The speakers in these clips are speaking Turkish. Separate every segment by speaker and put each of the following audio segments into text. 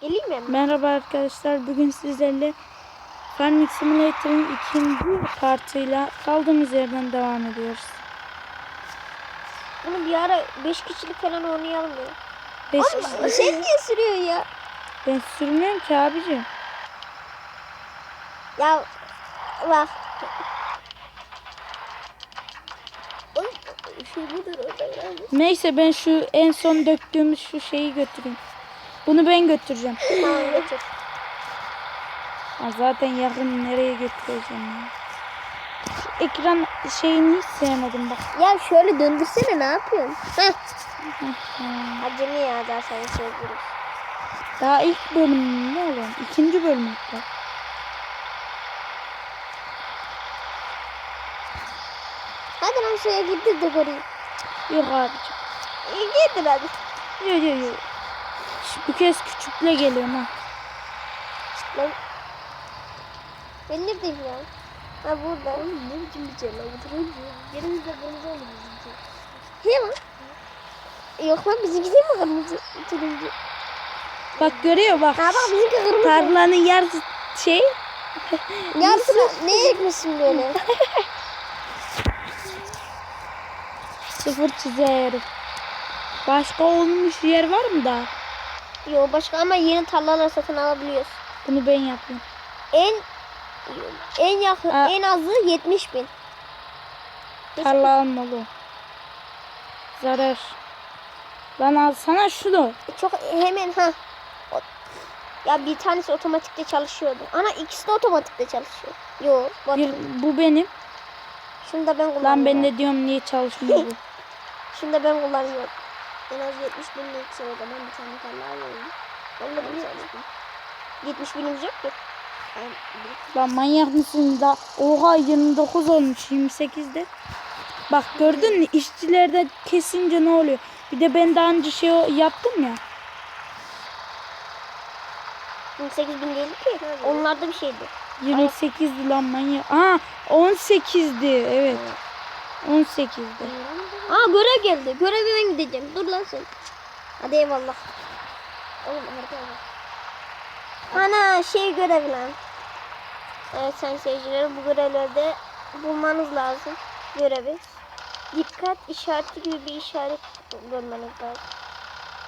Speaker 1: Geleyim mi?
Speaker 2: Merhaba arkadaşlar. Bugün sizlerle Farming Simulator'ın ikinci partıyla kaldığımız yerden devam ediyoruz.
Speaker 1: Bunu bir ara 5 kişilik falan oynayalım ya.
Speaker 2: Beş
Speaker 1: Oğlum
Speaker 2: kişi-
Speaker 1: sen niye sürüyorsun ya?
Speaker 2: Ben sürmüyorum ki abicim.
Speaker 1: Ya bak. Şey.
Speaker 2: Neyse ben şu en son döktüğümüz şu şeyi götüreyim. Bunu ben götüreceğim.
Speaker 1: Tamam götür.
Speaker 2: Ha, zaten yakın nereye götüreceğim ya. Şu ekran şeyini hiç sevmedim bak.
Speaker 1: Ya şöyle döndürsene ne yapıyorsun? Heh. Acemi ya daha sana söylüyorum.
Speaker 2: Daha ilk bölüm ne oğlum? İkinci bölüm hatta.
Speaker 1: Hadi lan şuraya gittir de göreyim.
Speaker 2: Yok abicim.
Speaker 1: Gittir hadi.
Speaker 2: Yok yok yok. Bu kez küçükle geliyorum ha.
Speaker 1: Lan. Ben neredeyim ya? Ha burada. Oğlum ne biçim bir şey lan bu turuncu. Yerimizde kırmızı oldu bizimki. He lan. Yok lan bizimki değil mi kırmızı turuncu?
Speaker 2: Bak görüyor bak.
Speaker 1: Ha bak bizimki kırmızı.
Speaker 2: Tarlanın yarısı şey.
Speaker 1: Yarısını ne ekmişsin böyle?
Speaker 2: Sıfır çizer. Başka olmuş yer var mı daha?
Speaker 1: Yok başka ama yeni tarlalar satın alabiliyoruz.
Speaker 2: Bunu ben yapayım.
Speaker 1: En en yakın
Speaker 2: Aa.
Speaker 1: en azı 70 bin.
Speaker 2: Tarla almalı. Zarar. Lan alsana şunu.
Speaker 1: Çok hemen ha. Ya bir tanesi otomatikte çalışıyordu. Ana ikisi de otomatikte çalışıyor. Yo, bu
Speaker 2: Bir, bu benim.
Speaker 1: Şunu da ben kullanıyorum.
Speaker 2: Lan ben de diyorum niye çalışmıyor bu.
Speaker 1: Şunu da ben kullanıyorum. En az 70 binlik o zaman bir tane tarla alıyorum. Ben de bunu çalıştım. 70 binimiz yok ki.
Speaker 2: Lan manyak mısın da? Oha 29 olmuş 28'de. Bak gördün mü işçilerde kesince ne oluyor? Bir de ben daha önce şey yaptım ya.
Speaker 1: 28 bin değil ki. Onlarda bir şeydi.
Speaker 2: 28'di lan manyak. Aa 18'di evet. 18'di.
Speaker 1: Aa görev geldi. Göreve ben gideceğim. Dur lan sen. Hadi eyvallah. Oğlum bak. Ana şey görev lan. Evet sen seyirciler bu görevlerde bulmanız lazım görevi. Dikkat işareti gibi bir işaret görmeniz lazım.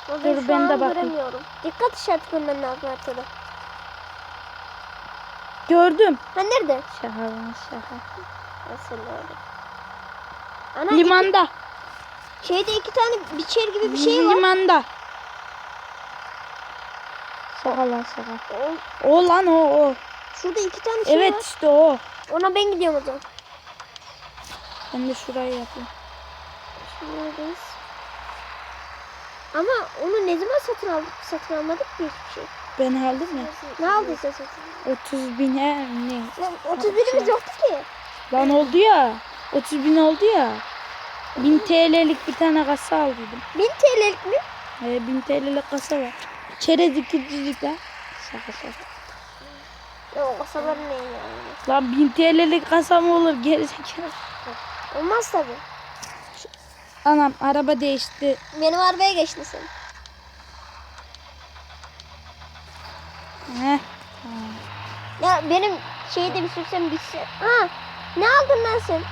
Speaker 1: Ama ben
Speaker 2: Dur,
Speaker 1: şu
Speaker 2: ben de
Speaker 1: an
Speaker 2: bakayım.
Speaker 1: göremiyorum. Dikkat işareti görmen lazım haritada.
Speaker 2: Gördüm.
Speaker 1: Ha nerede?
Speaker 2: Şaka lan şaka.
Speaker 1: Nasıl öyle? Ana
Speaker 2: Limanda.
Speaker 1: Şeyde iki tane biçer gibi bir şey var.
Speaker 2: Limanda. Şaka lan şaka.
Speaker 1: O-
Speaker 2: O lan o o.
Speaker 1: Şurada iki tane şey
Speaker 2: Evet
Speaker 1: var.
Speaker 2: işte o.
Speaker 1: Ona ben gidiyorum o zaman.
Speaker 2: Ben de şurayı yapayım.
Speaker 1: Neredeyiz? Ama onu ne zaman satın aldık? Satın almadık ki hiçbir şey.
Speaker 2: Ben aldım ya.
Speaker 1: Ne aldıysa satın.
Speaker 2: 30 bin he ne?
Speaker 1: Lan 30 birimiz yoktu ki.
Speaker 2: Lan oldu ya. 30 bin oldu ya. 1000 TL'lik bir tane kasa aldıydım.
Speaker 1: 1000 TL'lik mi?
Speaker 2: Ee, 1000 TL'lik kasa var. Çerez ikincilik lan. Şaka şaka.
Speaker 1: Ya o kasalar ne ya?
Speaker 2: Lan 1000 TL'lik kasa mı olur gerizekalı?
Speaker 1: Olmaz tabi.
Speaker 2: Anam araba değişti.
Speaker 1: Benim arabaya geçtin sen.
Speaker 2: Heh.
Speaker 1: Ya benim şeyde bir sürsem bitsin. Ha ne aldın lan sen?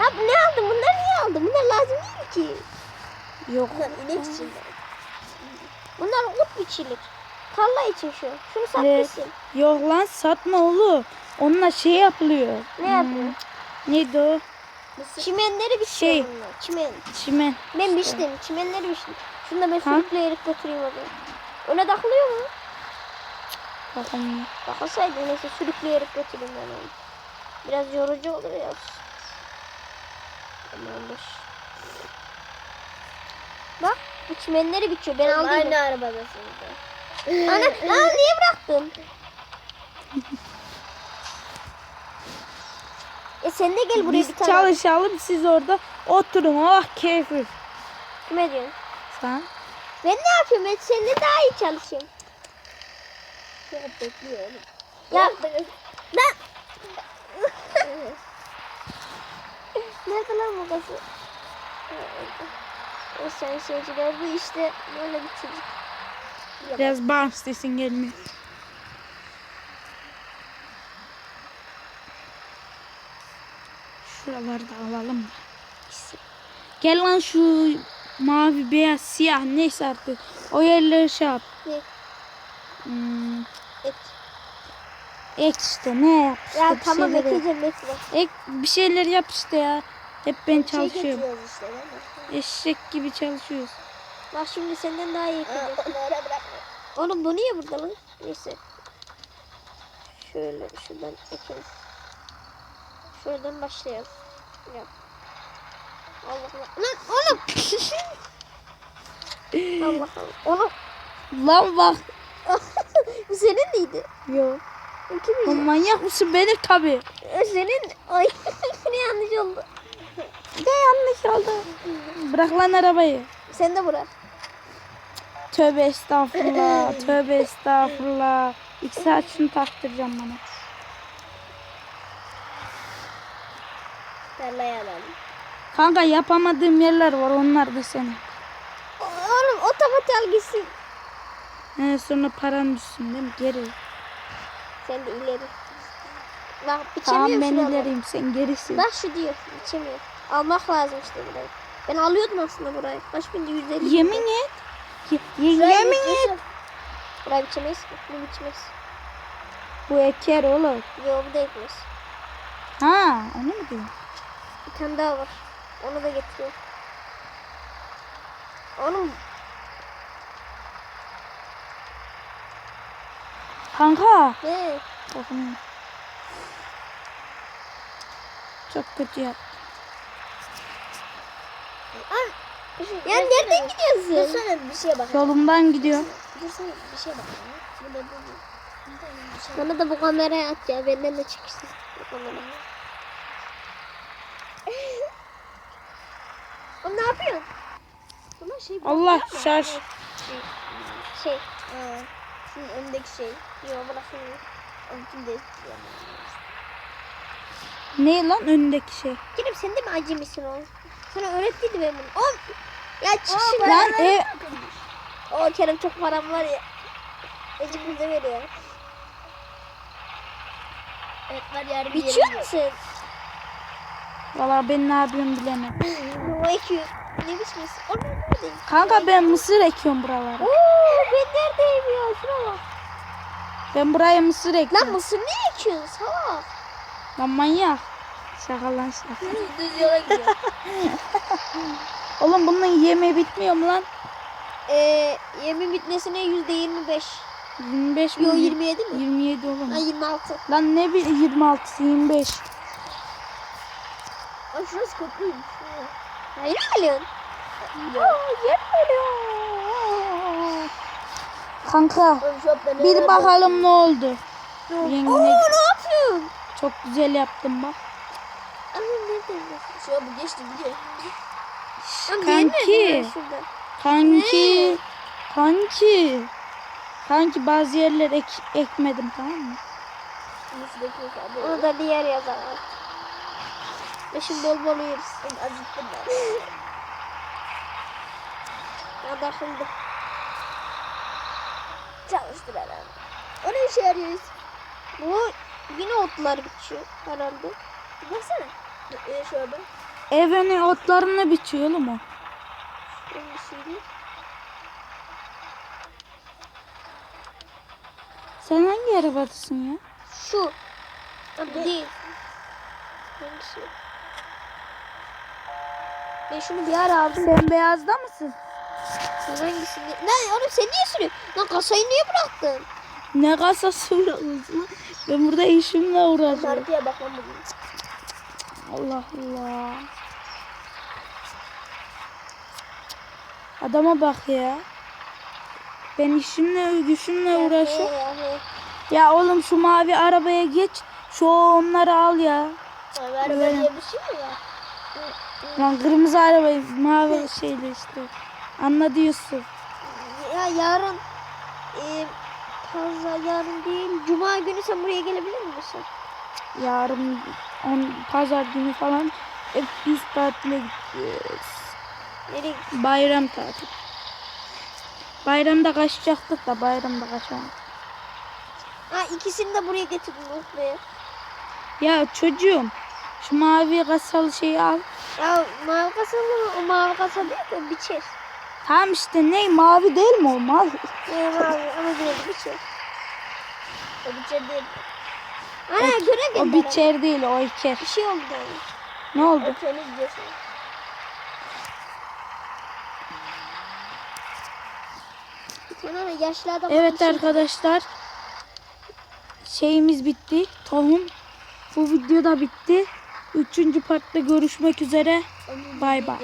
Speaker 1: Ya ne aldın? Bunları niye aldın? Bunlar lazım değil ki.
Speaker 2: Yok.
Speaker 1: Bunlar inek için. Bunlar ot biçilik. Tarla için şu. Şunu sat
Speaker 2: Evet.
Speaker 1: bitsin.
Speaker 2: Yok lan satma oğlum. Onunla şey yapılıyor.
Speaker 1: Ne
Speaker 2: Hmm,
Speaker 1: yapıyor?
Speaker 2: Neydi o?
Speaker 1: Çimenleri biçiyor
Speaker 2: Şey.
Speaker 1: bunlar. Çimen.
Speaker 2: Çimen.
Speaker 1: Ben biçtim. Çimenleri biçtim. Şunu da ben
Speaker 2: Ha?
Speaker 1: sürükleyerek götüreyim o zaman. Öne takılıyor mu?
Speaker 2: Bakalım.
Speaker 1: Takılsaydı neyse sürükleyerek götüreyim ben onu. Biraz yorucu olur ya. Tamamdır. Bak bu çimenleri biçiyor. Ben aldım.
Speaker 3: Aynı arabadasınız da.
Speaker 1: Ana, lan niye bıraktın? e sen de gel buraya
Speaker 2: Biz
Speaker 1: bir tane.
Speaker 2: çalışalım siz orada oturun. Oh keyfi.
Speaker 1: Kime diyorsun?
Speaker 2: Sen?
Speaker 1: Ben ne yapıyorum? Ben seninle daha iyi çalışıyorum.
Speaker 3: Ya bekliyor oğlum.
Speaker 1: Ya lan. Nerede lan bu kızı? O sen seyirciler bu işte böyle bir çocuk.
Speaker 2: Biraz bağımsız sesin gelmiyor. Şuraları da alalım da. Gel lan şu mavi, beyaz, siyah neyse artık. O yerleri şey yap.
Speaker 1: Ne?
Speaker 2: Hmm,
Speaker 1: Et.
Speaker 2: Ek işte ne yap işte
Speaker 1: Ya
Speaker 2: bir
Speaker 1: tamam
Speaker 2: şeyleri yap.
Speaker 1: bekleyeceğim bekle.
Speaker 2: Ek bir şeyler yap işte ya. Hep ben
Speaker 3: Şey
Speaker 2: çalışıyorum.
Speaker 3: işte?
Speaker 2: Eşek gibi çalışıyoruz.
Speaker 1: Bak şimdi senden daha iyi
Speaker 3: bırakma.
Speaker 1: Oğlum bu niye burada lan? Neyse. Şöyle şuradan ekelim. Şuradan başlayalım. Yap. Allah Allah. Lan oğlum. Allah Allah. Oğlum.
Speaker 2: Lan bak.
Speaker 1: bu senin miydi?
Speaker 2: Yo. Lan manyak mısın? Benim tabii.
Speaker 1: E, Senin. Ay ne yanlış oldu.
Speaker 2: Ne yanlış oldu? Bırak lan arabayı.
Speaker 1: Sen de bırak.
Speaker 2: Tövbe estağfurullah. tövbe estağfurullah. İki saat şunu taktıracağım bana.
Speaker 3: Tarlayı alalım.
Speaker 2: Kanka yapamadığım yerler var. Onlar da senin.
Speaker 1: Oğlum o tabatal gitsin.
Speaker 2: He, sonra paran düşsün değil mi? Geri.
Speaker 1: Sen de ileri. Bak
Speaker 2: Tamam
Speaker 1: biçemiyorum
Speaker 2: ben ileriyim. Sen gerisin.
Speaker 1: Bak şu diyor. Biçemiyor. Almak lazım işte burayı. Ben alıyordum aslında burayı. Kaç bindi? 150.
Speaker 2: Yemin et. Ye- ye- yemin et.
Speaker 1: Burayı biçemeyiz ki. Bunu biçmez.
Speaker 2: Bu eker oğlum.
Speaker 1: Yo bu da ekmez.
Speaker 2: Ha onu mu diyorsun?
Speaker 1: Bir tane daha var. Onu da getiriyor. Onun
Speaker 2: Kanka.
Speaker 1: ne?
Speaker 2: Bakın. Çok kötü yap.
Speaker 1: Ya nereden gidiyorsun?
Speaker 3: Dursana bir şeye bak.
Speaker 2: Yolumdan gidiyor.
Speaker 3: Dursana bir şeye bak. Burada bir şey.
Speaker 1: Bana da bu kamerayı at ya. Benden de çıksın. Bu kamera. Oğlum ne yapıyorsun?
Speaker 3: Şey
Speaker 2: Allah şaş.
Speaker 1: Şey.
Speaker 3: Aa, Şunun önündeki şey.
Speaker 1: Yok
Speaker 3: bırakayım. Öncüm de
Speaker 2: Ne lan önündeki şey?
Speaker 1: Gidip sen de mi acemisin o? Sana öğrettiydi ben bunu. Oğlum. Ya çık
Speaker 3: Oo,
Speaker 1: şimdi.
Speaker 2: Lan ev. E.
Speaker 1: O Kerem çok param var ya. Ecik bize veriyor.
Speaker 3: Evet var yarım
Speaker 1: Biçiyor musun?
Speaker 2: Valla ben ne yapıyorum bilemem.
Speaker 1: 200. Leviş misin? Orada neredeyim?
Speaker 2: Kanka ben mısır ekiyorum buralara.
Speaker 1: Oo ben neredeyim ya? Şuna bak.
Speaker 2: Ben buraya mısır ekiyorum.
Speaker 1: Lan mısır ne ekiyorsun salak?
Speaker 2: Lan manyak. Şaka lan şaka.
Speaker 3: Düz yola gidiyor.
Speaker 2: Oğlum bunun yemeği bitmiyor mu lan?
Speaker 1: Ee, yemin bitmesine yüzde yirmi beş.
Speaker 2: 25 mi?
Speaker 1: Yo 27 mi?
Speaker 2: 27 oğlum.
Speaker 1: Ha 26.
Speaker 2: Lan ne bir 26 25.
Speaker 3: Ay şurası köprüymüş.
Speaker 1: Geliyorsun?
Speaker 2: Kanka
Speaker 3: ne
Speaker 2: bir bakalım ne oldu.
Speaker 1: Oo
Speaker 2: Yengine
Speaker 1: ne yapıyorsun?
Speaker 2: çok güzel yaptım bak.
Speaker 1: Anam neredeyim?
Speaker 3: Şu bu geçti gidiyor.
Speaker 2: Kanki. Kanki. Kanki. Kanki bazı yerler ek, ekmedim tamam mı?
Speaker 1: Onu da diğer yazar. Ve şimdi bol bol yeriz.
Speaker 3: Acıktım ben.
Speaker 1: Ya da şimdi.
Speaker 3: Çalıştır herhalde. O ne işe yarıyor?
Speaker 1: Bu yine otlar biçiyor herhalde.
Speaker 3: Baksana. Ee, şurada.
Speaker 2: Evini otlarını biçiyor oğlum o.
Speaker 1: Bir şey.
Speaker 2: Sen hangi arabadasın ya?
Speaker 1: Şu. Bu değil. Hangisi? Ben şunu bir ara aldım.
Speaker 2: Sen beyazda mısın?
Speaker 1: Sen hangisini? Ne oğlum sen niye sürüyorsun? Lan kasayı niye bıraktın?
Speaker 2: Ne kasası uğraşıyorsun? Ben burada işimle uğraşıyorum.
Speaker 3: Haritaya bakmam bugün.
Speaker 2: Allah Allah. Adama bak ya. Ben işimle güçümle uğraşıyorum. Ya oğlum şu mavi arabaya geç. Şu onları al ya.
Speaker 3: Abi araba diye bir şey mi var?
Speaker 2: Lan kırmızı arabayı mavi şeyle işte. Anladı Yusuf.
Speaker 1: Ya yarın e, pazar yarın değil. Cuma günü sen buraya gelebilir misin?
Speaker 2: Yarın on, pazar günü falan hep biz tatile gideceğiz.
Speaker 1: Nereye
Speaker 2: Bayram tatili. Bayramda kaçacaktık da bayramda kaçamadık.
Speaker 1: Ha ikisini de buraya getirdim. Oh be.
Speaker 2: Ya çocuğum şu mavi kasalı şeyi al.
Speaker 1: Ya mavi kasa mı? O mavi kasa değil de biçer.
Speaker 2: Tamam işte ne mavi değil mi o mavi?
Speaker 1: Ne mavi ama de biçer. O biçer değil. Ana
Speaker 2: O
Speaker 1: geldi.
Speaker 2: biçer değil o iker.
Speaker 1: Bir şey oldu.
Speaker 2: Ne oldu?
Speaker 1: O. Sonra yaşlı adam
Speaker 2: Evet arkadaşlar. Şeyimiz bitti. Tohum. Bu video da bitti. Üçüncü partta görüşmek üzere. Bay bay.